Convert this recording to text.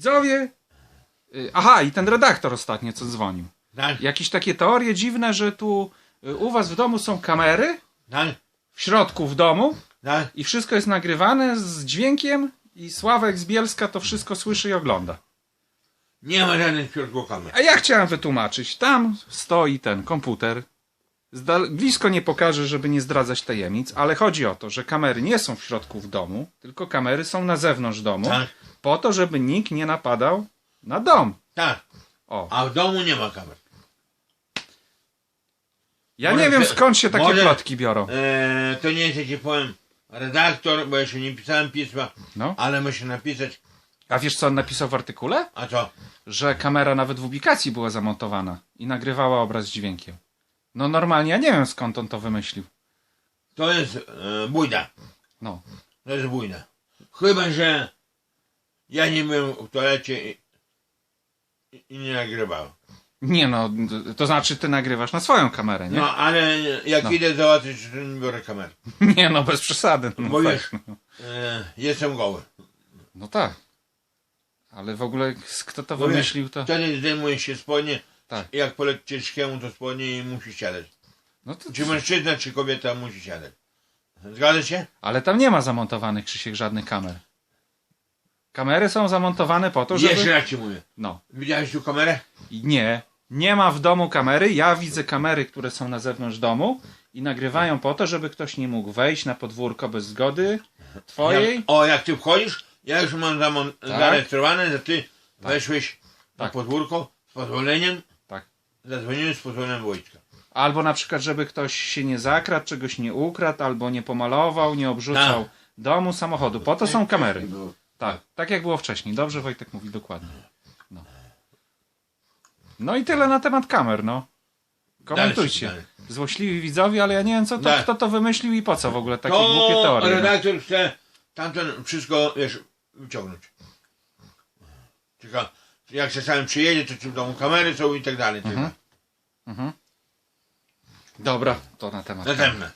Widzowie. y, Aha, i ten redaktor ostatnio co dzwonił. Tak, Jakieś takie teorie dziwne, że tu y, u was w domu są kamery tak, w środku w domu tak. i wszystko jest nagrywane z dźwiękiem i Sławek z Bielska to wszystko słyszy i ogląda. Nie ma żadnych środków kamer. A ja chciałem wytłumaczyć. Tam stoi ten komputer. Blisko nie pokażę, żeby nie zdradzać tajemnic, ale chodzi o to, że kamery nie są w środku w domu, tylko kamery są na zewnątrz domu, Tak, po to, żeby nikt nie napadał na dom. tak. O. A w domu nie ma kamer. Ja Może nie wiem skąd się takie może- plotki biorą. Eee, to nie jest, ja ci powiem, redaktor, bo jeszcze nie pisałem pisma, No. ale muszę napisać. A wiesz co on napisał w artykule? A co? Że kamera nawet w ubikacji była zamontowana i nagrywała obraz z dźwiękiem. No normalnie, ja nie wiem skąd on to wymyślił. To jest e, bójda. No. To jest bójda. Chyba, że ja nie byłem w toalecie i, i, i nie nagrywałem. Nie no, to znaczy ty nagrywasz na swoją kamerę, nie? No, ale jak No. idę załatwić, to nie biorę kamery. Nie no, bez przesady. No, Bo tak, wiesz, no. e, jestem goły. no tak. Ale w ogóle kto to Bo wymyślił to? Wtedy zdejmuje się spodnie. Tak. Jak poleci ciężkiemu, to spodnie i musi siadać. No to, Czy mężczyzna, czy kobieta musi siadać. Zgadza się? ale tam nie ma zamontowanych Krzysiek żadnych kamer. Kamery są zamontowane po to, żeby... Jeszcze raz ci mówię. No. Widziałeś tu kamerę? Nie, nie ma w domu kamery. Ja widzę kamery, które są na zewnątrz domu i nagrywają po to, żeby ktoś nie mógł wejść na podwórko bez zgody twojej. Ja, o, jak ty wchodzisz, ja już mam Tak. zarejestrowane, że ty weszłeś na Tak. podwórko z pozwoleniem. Tak. Zadzwoniłem z pozwoleniem wojska. Albo na przykład, żeby ktoś się nie zakradł, czegoś nie ukradł, albo nie pomalował, nie obrzucał Tak. domu, samochodu. Po to są kamery. Tak, tak jak było wcześniej. Dobrze Wojtek mówi dokładnie. No, no i tyle na temat kamer, no. Komentujcie. Dalej, Złośliwi widzowie, ale ja nie wiem, co to, Tak. kto to wymyślił i po co w ogóle takie głupie To teorie. No. redaktor chce tamten wszystko, wiesz, wyciągnąć. Tylko jak czasami przyjedzie, to czy w domu kamery są i tak dalej. Mhm. Dobra, to na temat. Następne.